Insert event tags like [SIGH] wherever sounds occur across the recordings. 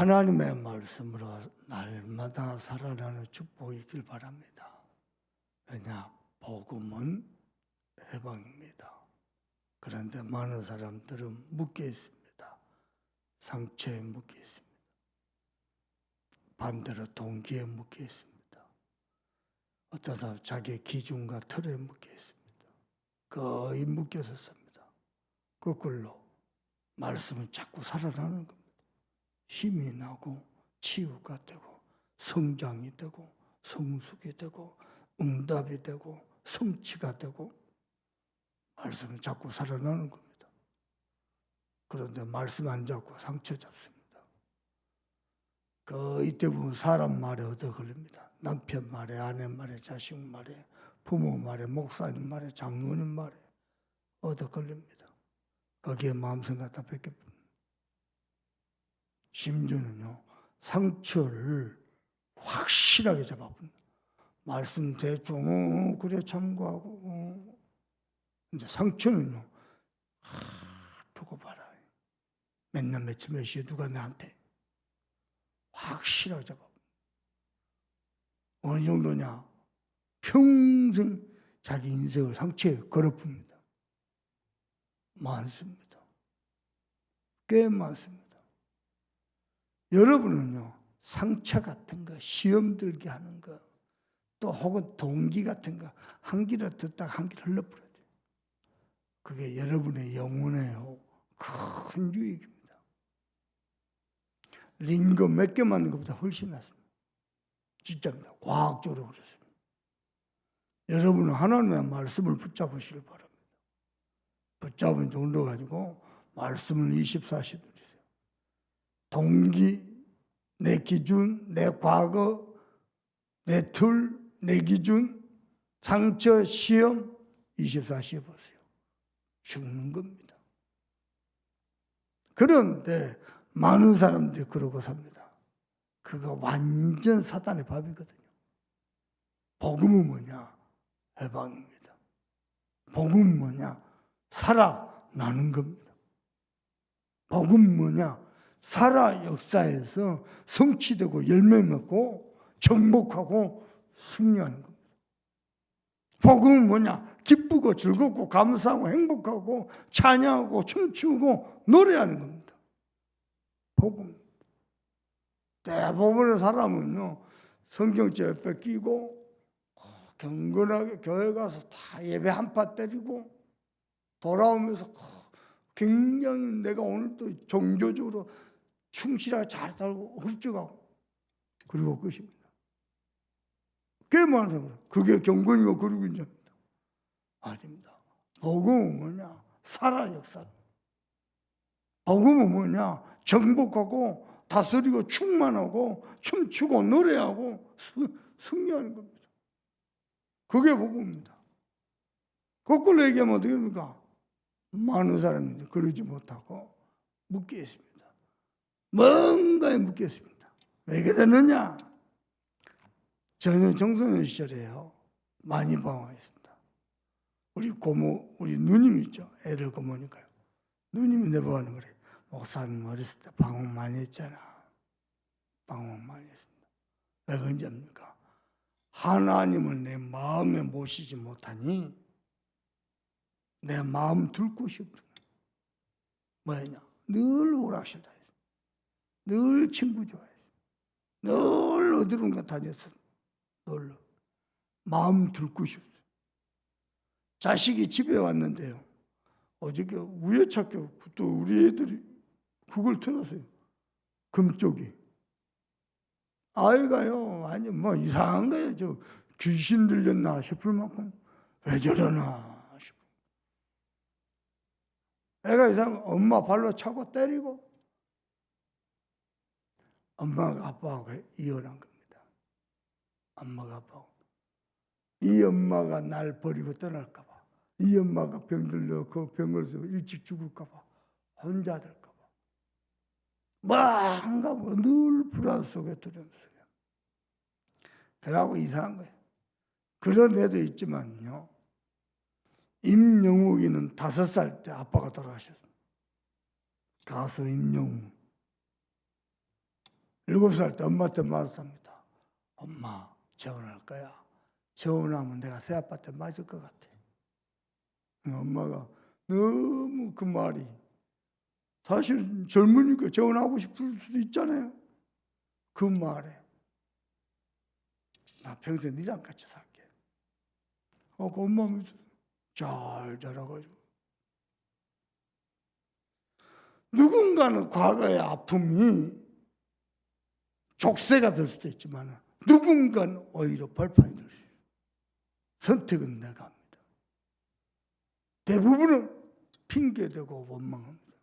하나님의 말씀으로 날마다 살아나는 축복이 있길 바랍니다. 왜냐? 복음은 해방입니다. 그런데 많은 사람들은 묶여 있습니다. 상처에 묶여 있습니다. 반대로 동기에 묶여 있습니다. 어쩌다 자기 기준과 틀에 묶여 있습니다. 거의 묶여서 삽니다. 거꾸로 말씀은 자꾸 살아나는 겁니다. 힘이 나고 치유가 되고 성장이 되고 성숙이 되고 응답이 되고 성취가 되고 말씀은 자꾸 살아나는 겁니다. 그런데 말씀 안 잡고 상처 잡습니다. 거의 대부분 사람 말에 얻어 걸립니다. 남편 말에, 아내 말에, 자식 말에, 부모 말에, 목사님 말에, 장로님 말에 얻어 걸립니다. 거기에 마음 생각 다 뺏겨 심지어는요, 상처를 확실하게 잡아본다. 말씀 대충, 어, 그래, 참고하고. 어. 근데 상처는요, 하, 두고 봐라. 맨날 며칠 몇 시에 누가 나한테 확실하게 잡아. 어느 정도냐? 평생 자기 인생을 상처에 걸어풉니다. 많습니다. 꽤 많습니다. 여러분은요, 상처 같은 거, 시험 들게 하는 거, 또 혹은 동기 같은 거, 한 길을 듣다가 한 길 흘러버려요. 그게 여러분의 영혼에 큰 유익입니다. 링거 몇 개 맞는 것보다 훨씬 낫습니다. 진짜입니다. 과학적으로 그렇습니다. 여러분은 하나님의 말씀을 붙잡으시길 바랍니다. 붙잡은 정도 가지고 말씀을 24시 드리세요. 동기, 내 기준, 내 과거, 내 틀, 내 기준, 상처, 시험 24시 해보세요. 죽는 겁니다. 그런데 많은 사람들이 그러고 삽니다. 그거 완전 사단의 밥이거든요. 복음은 뭐냐? 해방입니다. 복음은 뭐냐? 살아나는 겁니다. 복음 뭐냐? 살아 역사에서 성취되고 열매 맺고 정복하고 승리하는 겁니다. 복음은 뭐냐? 기쁘고 즐겁고 감사하고 행복하고 찬양하고 춤추고 노래하는 겁니다. 복음. 대부분의 사람은요, 성경책 옆에 끼고 경건하게 교회 가서 다 예배 한파 때리고 돌아오면서 굉장히 내가 오늘 또 종교적으로 충실하게 잘 살고 흡족하고 그리고 끝입니다. 꽤 많은 사람 그게 경건이고 그러고 있냐? 아닙니다. 복음은 뭐냐? 살아 역사. 복음은 뭐냐? 정복하고 다스리고 충만하고 춤추고 노래하고 승리하는 겁니다. 그게 복음입니다. 거꾸로 얘기하면 어떻게 됩니까? 많은 사람이 그러지 못하고 묶여 있습니다. 뭔가에 묶여 있습니다. 왜 그러느냐? 저는 청소년 시절에요. 많이 방황했습니다. 우리 고모, 우리 누님 있죠. 애들 고모니까요. 누님이 내보는 거래. 목사님 어렸을 때 방황 많이 했잖아. 방황 많이 했습니다. 왜 그런지 압니까? 하나님을 내 마음에 모시지 못하니 내 마음 둘 곳이 없다. 뭐냐? 늘 오락실다. 늘 친구 좋아했어. 늘 어디론가 다녔어. 늘 마음 둘 곳이 없어. 자식이 집에 왔는데요. 어저께 우여찮게 또 우리 애들이 그걸 틀었어요. 금쪽이. 아이가요, 아니, 뭐 이상한 거예요. 저 귀신 들렸나 싶을 만큼 왜 저러나. 애가 이상 엄마 발로 차고 때리고 엄마가 아빠하고 이혼한 겁니다. 엄마가 아빠하고. 이 엄마가 날 버리고 떠날까 봐. 이 엄마가 병들려 그 병을 서 일찍 죽을까 봐. 혼자 될까 봐. 뭐한가 늘 불안 속에 두려움 속에. 그래갖고 이상한 거예요. 그런 애도 있지만요. 임영욱이는 다섯 살 때 아빠가 돌아가셨어요. 가수 임영욱. 일곱 살 때 엄마한테 말했습니다. 엄마 재혼할 거야. 재혼하면 내가 새 아빠한테 맞을 것 같아. 엄마가 너무 그 말이 사실 젊으니까 재혼하고 싶을 수도 있잖아요. 그 말에 나 평생 니랑 같이 살게. 어, 그 엄마 믿어. 잘 자라가지고. 누군가는 과거의 아픔이 족쇄가 될 수도 있지만 누군가는 오히려 벌판이 될 수 있어요. 선택은 내가 합니다. 대부분은 핑계대고 원망합니다.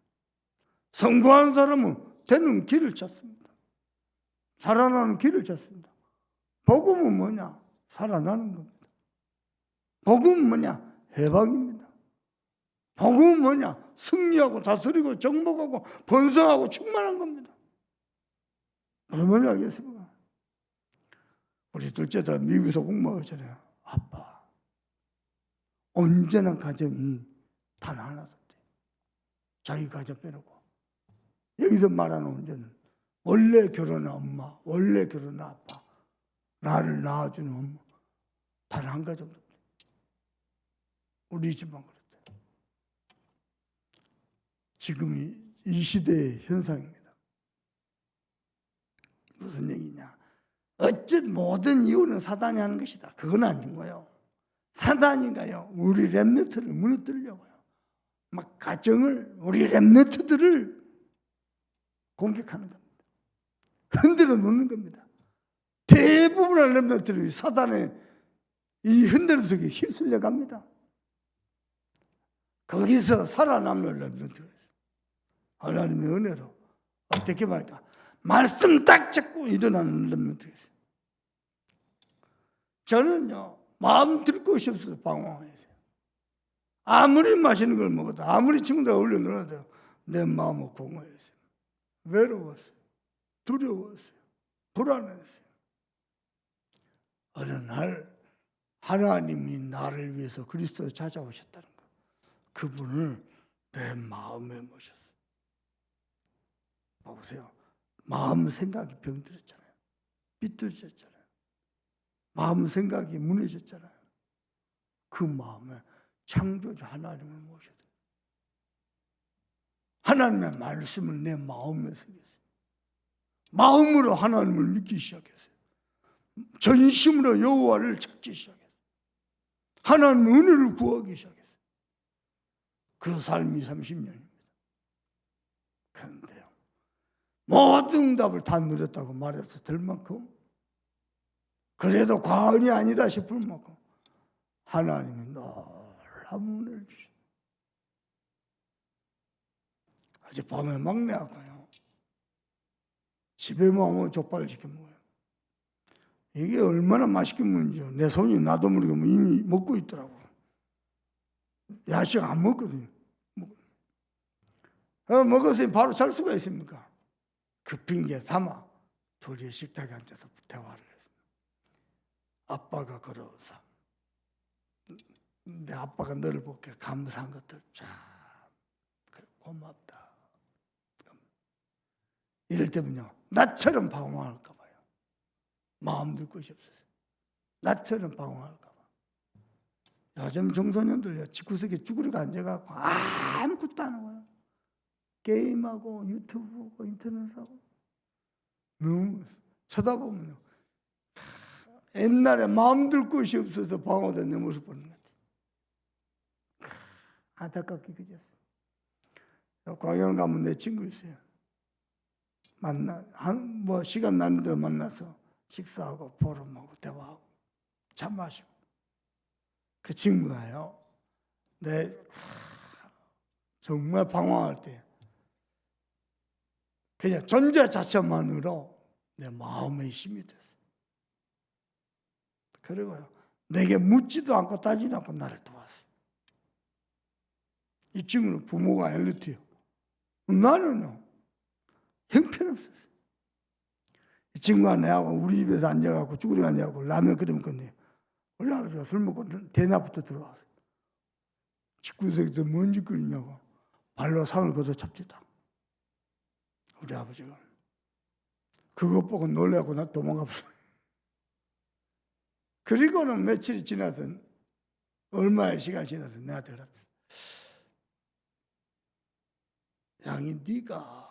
성공한 사람은 되는 길을 찾습니다. 살아나는 길을 찾습니다. 복음은 뭐냐? 살아나는 겁니다. 복음은 뭐냐? 해방입니다. 복음은 뭐냐? 승리하고 다스리고 정복하고 번성하고 충만한 겁니다. 무슨 말인지 알겠습니까? 우리 둘째 딸 미국에서 공부하잖아요. 아빠, 언제나 가정이 단 하나도 돼. 자기 가정 빼놓고. 여기서 말하는 언제는 원래 결혼한 엄마, 원래 결혼한 아빠, 나를 낳아주는 엄마, 단 한 가정도 없대. 우리 집만 그렇대. 지금 이, 이 시대의 현상입니다. 무슨 얘기냐? 어쨌든 모든 이유는 사단이 하는 것이다. 그건 아닌 거예요. 사단이가요, 우리 랩너트를 무너뜨리려고요. 막 가정을, 우리 랩너트들을 공격하는 겁니다. 흔들어 놓는 겁니다. 대부분의 랩너트들이 사단의 이 흔들어 속에 휩쓸려 갑니다. 거기서 살아남는 있어요. 하나님의 은혜로 어떻게 말까? 말씀 딱 잡고 일어나는 있어요. 저는요 마음 들 곳이 없어서 방황했어요. 아무리 맛있는 걸 먹어도 아무리 친구들 어울려 놀아도 내 마음은 공허했어요. 외로웠어요. 두려웠어요. 불안했어요. 어느 날 하나님이 나를 위해서 그리스도에 찾아오셨다는 거. 그분을 내 마음에 모셨어요. 보세요. 마음 생각이 병들었잖아요. 삐뚤어졌잖아요. 마음 생각이 무너졌잖아요. 그 마음에 창조주 하나님을 모셔야. 하나님의 말씀을 내 마음에 새겼어요. 마음으로 하나님을 믿기 시작했어요. 전심으로 여호와를 찾기 시작했어요. 하나님 은혜를 구하기 시작했어요. 그 삶이 30년입니다. 그런데요. 모든 응답을 다 누렸다고 말해서 될 만큼 그래도 과언이 아니다 싶을 만큼 하나님이 놀라운 은혜를 주셨어요. 어제 밤에 막내 아까요. 집에만 오면 족발을 시켜 먹어요. 이게 얼마나 맛있게 먹는지요. 내 손이 나도 모르게 뭐 이미 먹고 있더라고. 야식 안 먹거든요. 먹- 어, 먹었으니 바로 잘 수가 있습니까? 그 핑계 삼아 둘이 식탁에 앉아서 대화를 했습니다. 아빠가 걸어온 삶. 내 아빠가 너를 볼게 감사한 것들 참 그래, 고맙다. 이럴 때면요 나처럼 방황할까 봐요. 마음 들 곳이 없어요. 나처럼 방황할까 봐. 요즘 청소년들요 집구석에 쭈그리고 앉아갖고 아무것도 안 하고요. 게임하고 유튜브 보고 인터넷하고 너무 쳐다보면요 하, 옛날에 마음 들 곳이 없어서 방황된 내 모습 보는 것 같아요. 하, 안타깝게 그졌어. 광양 가면 내 친구 있어요. 만나 한 뭐 시간 나는 대로 만나서 식사하고 포럼하고 대화하고 차 마시고 그 친구가요. 내 하, 정말 방황할 때 그냥 존재 자체만으로 내 마음의 힘이 됐어요. 그리고요 내게 묻지도 않고 따지도 않고 나를 도왔어요. 이 친구는 부모가 엘리트요. 나는요 형편없었어요. 이 친구가 내하고 우리 집에서 앉아갖고 쭈그리 앉아갖고 라면 끓여 먹거든요. 우리 아버지가 술 먹고 대낮부터 들어왔어요. 집구석에서 뭔 짓거리냐고 발로 상을 걷어 잡지다. 우리 아버지가 그것 보고 놀래고 나 도망가버려. [LAUGHS] 그리고는 며칠이 지나서 얼마의 시간이 지나서 내한테 그랬어. 양이 네가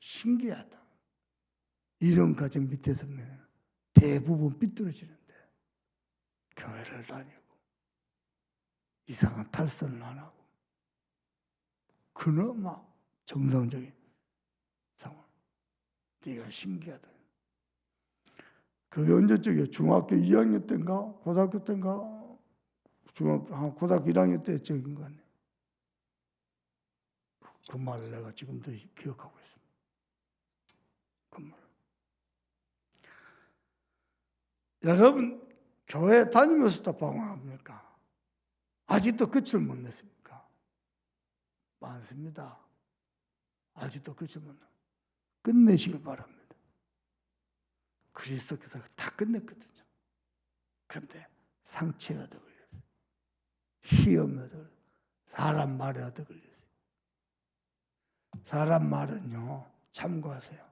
신기하다. 이런 가정 밑에서 는 대부분 삐뚤어지는데 교회를 다니고 이상한 탈선을 안 하고 그나마 정상적인 상황. 네가 신기하다. 그게 언제적이야? 중학교 2학년 때인가? 고등학교 때인가? 중학교, 아, 고등학교 1학년 때 적인 거 아니야. 그 말을 내가 지금도 기억하고 있습니다. 그 말. 여러분, 교회 다니면서도 방황합니까? 아직도 끝을 못 냈습니까? 많습니다. 아직도 냈. 끝내시길 바랍니다. 그리스도께서 다 끝냈거든요. 근데 상처에 얻어 걸렸어요. 시험에 걸렸어요. 사람 말에 얻어 걸렸어요. 사람 말은요, 참고하세요.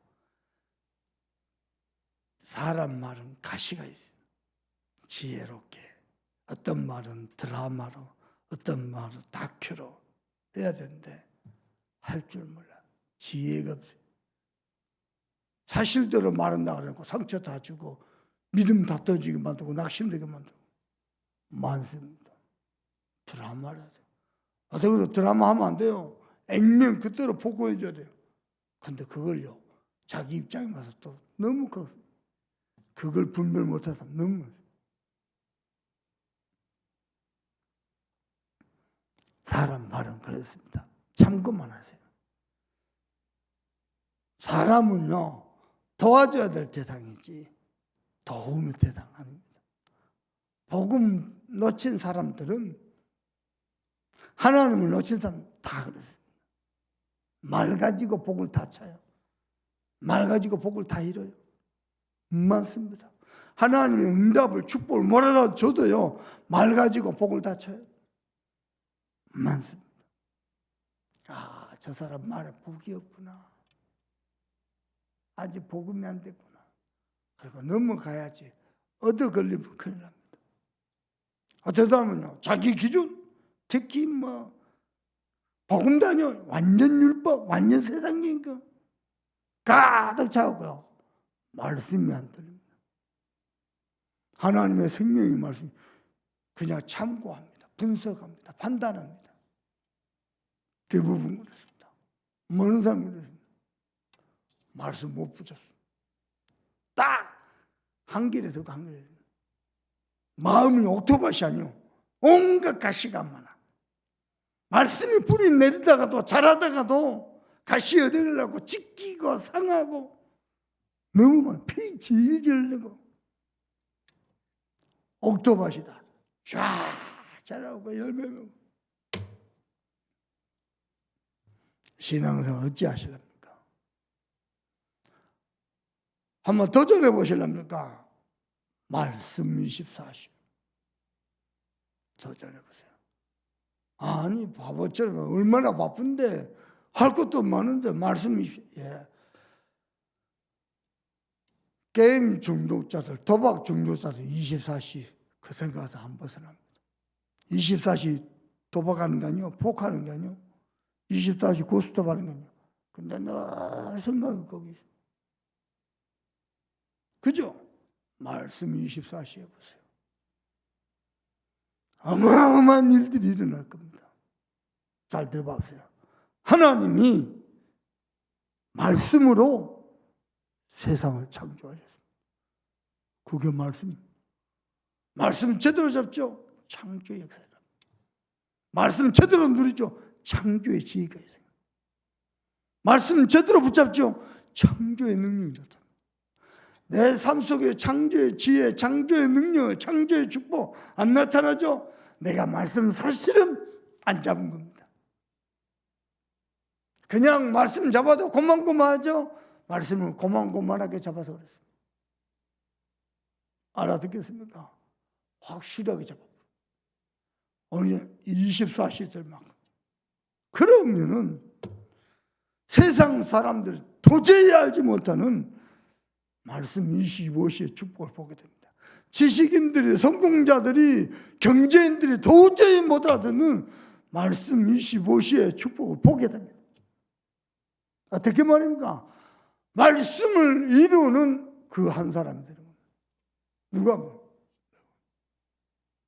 사람 말은 가시가 있어요. 지혜롭게. 어떤 말은 드라마로, 어떤 말은 다큐로 해야 되는데, 할 줄 몰라. 지혜가 없어요. 사실대로 말한다 그러고 상처 다 주고 믿음 다 떠지게 만들고 낙심되게 만들고 많습니다. 드라마를 하죠. 어떻게 드라마 하면 안 돼요. 액면 그대로 복구해 줘야 돼요. 근데 그걸요. 자기 입장에 맞서 또 너무 그 그걸 분별 못해서 너무 사람 말은 그렇습니다. 참고만 하세요. 사람은요 도와줘야 될 대상이지 도움의 대상 아닙니다. 복음 놓친 사람들은 하나님을 놓친 사람 다 그렇습니다. 말 가지고 복을 다 차요. 말 가지고 복을 다 잃어요. 많습니다. 하나님의 응답을 축복을 뭐라도 줘도요 말 가지고 복을 다 쳐요. 많습니다. 아, 저 사람 말에 복이 없구나. 아직 복음이 안 됐구나. 그리고 넘어가야지. 얻어 걸리면 큰일 납니다. 어떤 사람은요, 자기 기준, 특히 뭐, 복음 다녀, 완전 율법, 완전 세상적인 거, 가득 차고요. 말씀이 안 들립니다. 하나님의 생명의 말씀, 그냥 참고합니다. 분석합니다. 판단합니다. 대부분 그렇습니다. 많은 사람 그렇습니다. 말씀 못 붙였어. 딱 한결에 더 한결에. 마음이 옥토밭이 아니요. 온갖 가시가 많아. 말씀이 뿌리 내리다가도 자라다가도 가시 얻으려고 찢기고 상하고 너무 많아. 피 질질 흘리고 옥토밭이다. 쫙 자라고 열매 맺고 신앙생활 어찌 하실랍니까? 한번 도전해 보실랍니까? 말씀 24시. 도전해 보세요. 아니, 바보처럼 얼마나 바쁜데, 할 것도 많은데, 말씀 20, 예. 게임 중독자들, 도박 중독자들 24시 그 생각에서 안 벗어납니다. 24시 도박하는 게 아니요, 폭하는 게 아니요, 24시 고스톱 하는 게 아니요. 근데 늘 생각이 거기 있어. 그죠? 말씀 24시 해보세요. 어마어마한 일들이 일어날 겁니다. 잘 들어보세요. 하나님이 말씀으로 세상을 창조하셨습니다. 그게 말씀. 말씀 제대로 잡죠? 창조의 역사입니다. 말씀 제대로 누리죠? 창조의 지혜가 있어요. 말씀 제대로 붙잡죠? 창조의 능력이 나타납니다. 내 삶 속에 창조의 지혜, 창조의 능력, 창조의 축복 안 나타나죠? 내가 말씀 사실은 안 잡은 겁니다. 그냥 말씀 잡아도 고만고만하죠? 말씀을 고만고만하게 잡아서 그랬습니다. 알아듣겠습니까? 확실하게 잡아. 어느 24시 될 만큼. 그러면은 세 세상 사람들 도저히 알지 못하는 말씀 25시의 축복을 보게 됩니다. 지식인들이 성공자들이 경제인들이 도저히 못 알아듣는 말씀 25시의 축복을 보게 됩니다. 어떻게 말입니까? 말씀을 이루는 그한 겁니다. 누가 말?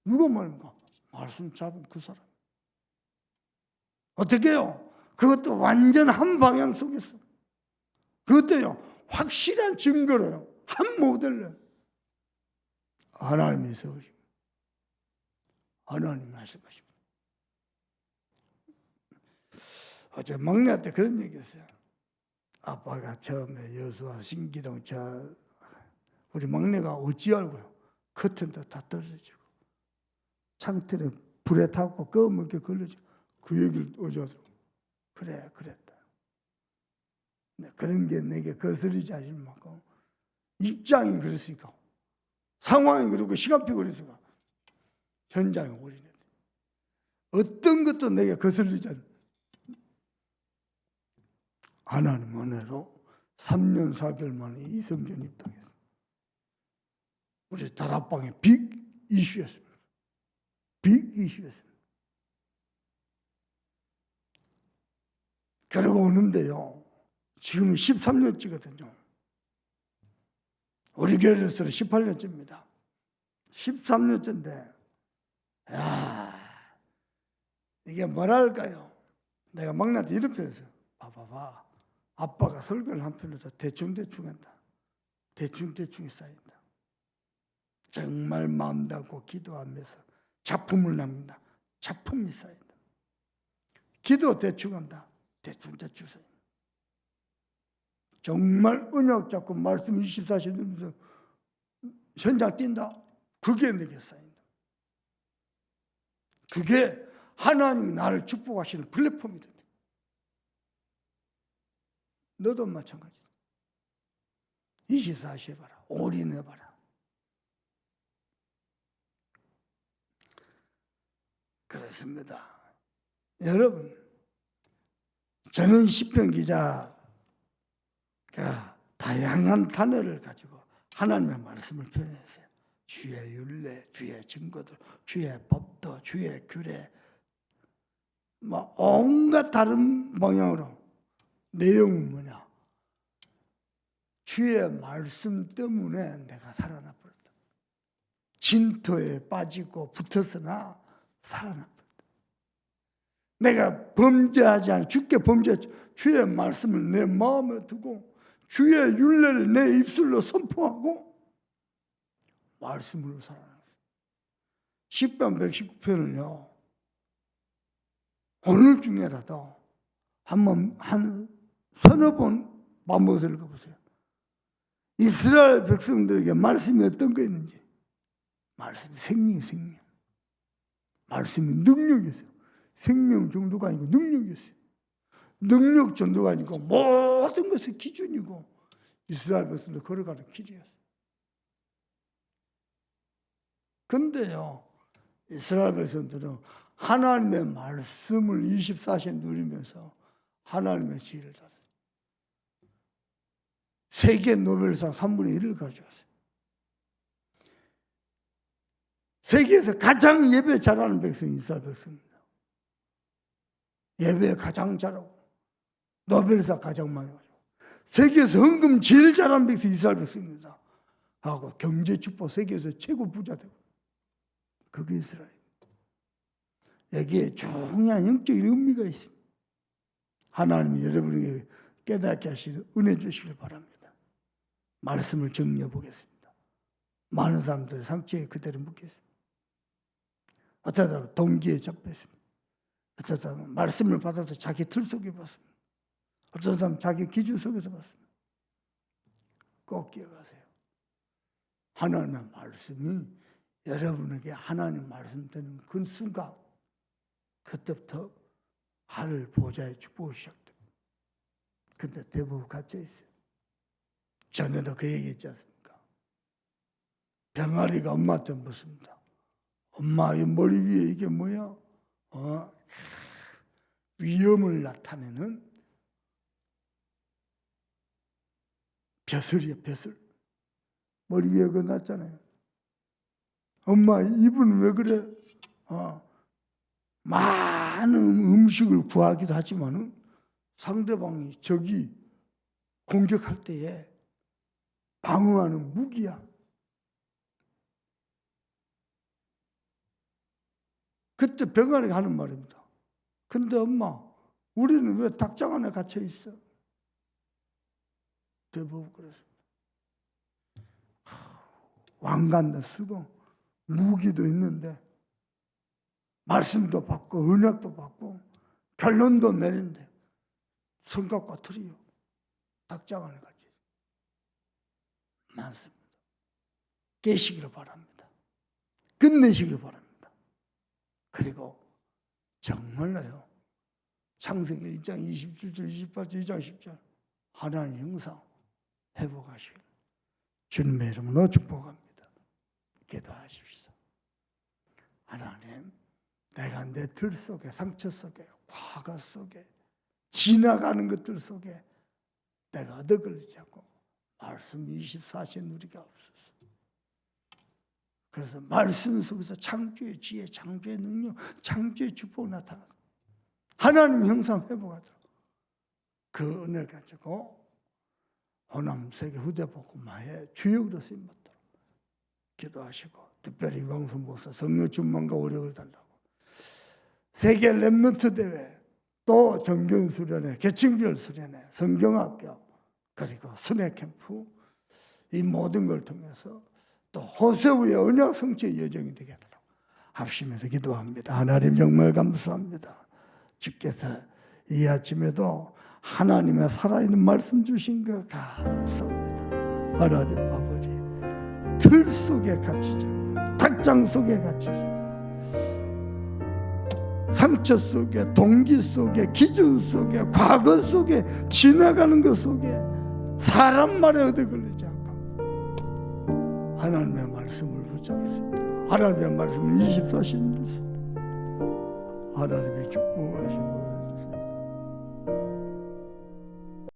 누가 말입니까? 말씀 잡은 그 사람. 어떻게 해요? 그것도 완전 한 방향 속에서. 그것도요, 확실한 증거로요. 한 모델로. 하나님이 세우십니다. 하나님 말씀하십니다. 어제 막내한테 그런 얘기 했어요. 아빠가 처음에 여수와 신기동 저 우리 막내가 어찌 알고요. 커튼도 다 떨어지고 창틀에 불에 타고 검은게 걸려지고 그 얘기를 어제. 그래 그랬다. 네, 그런 게 내게 거스르지 않을 만큼 입장이 그랬으니까 상황이 그리고 시간표 그랬으니까 현장에 올리는데 어떤 것도 내게 거슬리지 않는 하나님 은혜로 3년 4개월 만에 이성전 입당했어요. 우리 다락방의 빅 이슈였습니다. 빅 이슈였습니다. 그러고 오는데요. 지금 13년째거든요. 우리 교회로서는 18년째입니다. 13년째인데, 야 이게 뭐랄까요? 내가 막내한테 이런 표현했어요. 봐봐봐. 아빠가 설교를 한 편에서 대충대충 한다. 대충대충이 쌓인다. 정말 마음 닫고 기도하면서 작품을 남긴다. 작품이 쌓인다. 기도 대충 한다. 대충대충 쌓인다. 정말 은약 잡고 말씀 24시 누면서 현장 뛴다. 그게 내게 쌓인다. 그게 하나님이 나를 축복하시는 플랫폼이 된다. 너도 마찬가지다. 24시 해봐라. 올인해봐라. 그렇습니다. 여러분, 저는 시편 기자가 다양한 단어를 가지고 하나님의 말씀을 표현했어요. 주의 윤례, 주의 증거들, 주의 법도, 주의 규례, 뭐 온갖 다른 방향으로 내용은 뭐냐? 주의 말씀 때문에 내가 살아나 버렸다. 진토에 빠지고 붙었으나 살아나. 내가 범죄하지 않아 죽게 범죄했지. 주의 말씀을 내 마음에 두고 주의 윤례를 내 입술로 선포하고 말씀으로 살아났어요. 10편 119편을요. 오늘 중에라도 한번 한 서너 번 반복해서 읽어보세요. 이스라엘 백성들에게 말씀이 어떤 거 있는지. 말씀이 생명, 생명. 말씀이 능력이었어요. 생명 정도가 아니고 능력이었어요. 능력 정도가 아니고 모든 것의 기준이고 이스라엘 백성들 걸어가는 길이었어요. 근데요, 이스라엘 백성들은 하나님의 말씀을 24시에 누리면서 하나님의 지혜를 받았어요. 세계 노벨상 3분의 1을 가져왔어요. 세계에서 가장 예배 잘하는 백성이 이스라엘 백성입니다. 예배 가장 잘하고 노벨상 가장 많이 가지고 세계에서 헌금 제일 잘하는 백성이 이스라엘 백성입니다. 하고 경제 축복 세계에서 최고 부자 되고 그게 이스라엘. 여기에 중요한 영적인 의미가 있습니다. 하나님이 여러분에게 깨닫게 하시는 은혜 주시길 바랍니다. 말씀을 정리해 보겠습니다. 많은 사람들이 상처에 그대로 묻겠습니다. 사람은 동기에 잡혔습니다. 어떤 사람은 말씀을 받아서 자기 틀 속에 봤습니다. 어떤 사람은 자기 기준 속에서 봤습니다. 꼭 기억하세요. 하나님의 말씀이 여러분에게 하나님 말씀 되는 그 순간 그때부터 하늘 보좌의 축복이 시작됩니다. 근데 대부분 갇혀 있어요. 전에도 그 얘기 했지 않습니까? 병아리가 엄마한테 묻습니다. 엄마, 이 머리 위에 이게 뭐야? 어? 위험을 나타내는 벼슬이야 벼슬. 머리 위에 그거 났잖아요. 엄마 이분 왜 그래? 어. 많은 음식을 구하기도 하지만은 상대방이 적이 공격할 때에 방어하는 무기야. 그때 병아리가 하는 말입니다. 근데 엄마, 우리는 왜 닭장 안에 갇혀 있어? 대부분 그랬습니다. 왕관도 쓰고 무기도 있는데 말씀도 받고 은약도 받고 결론도 내린데 성격과 틀이요. 닭장 안에 갇혀. 많습니다. 깨시기를 바랍니다. 끝내시기를 바랍니다. 그리고 정말로요. 창세기 1장 27절, 28절, 2장 10절 하나님 형상 회복하시길 주님의 이름으로 축복합니다. 기도하십시오. 하나님, 내가 내들 속에 상처 속에 과거 속에 지나가는 것들 속에 내가 얻어 걸리지 않고 말씀 24시에 누리가 없어서 그래서 말씀 속에서 창조의 지혜, 창조의 능력, 창조의 축복이 나타나 하나님 형상 회복하도록 그 은혜 가지고 호남 세계 후대 복음화의 주역으로 쓰임 받도록 기도하시고 특별히 광순 목사 성령 준만과 오력을 달라고 세계 랩런트 대회 또 정경 수련회 개칭별 수련회 성경학교 그리고 순회 캠프 이 모든 걸 통해서 또 호세우의 언약 성취의 여정이 되게 하도록 합심해서 기도합니다. 하나님 정말 감사합니다. 주께서 이 아침에도 하나님의 살아있는 말씀 주신 거 감사합니다. 하나님 아버지 틀 속에 갇히자 닭장 속에 갇히자 상처 속에 동기 속에 기준 속에 과거 속에 지나가는 것 속에 사람 말에 얻어 걸리지 않고 하나님의 말씀을 붙잡을 수 있도록 하나님의 말씀을 24시간 누릴 수 있도록 하나님이 축복하시고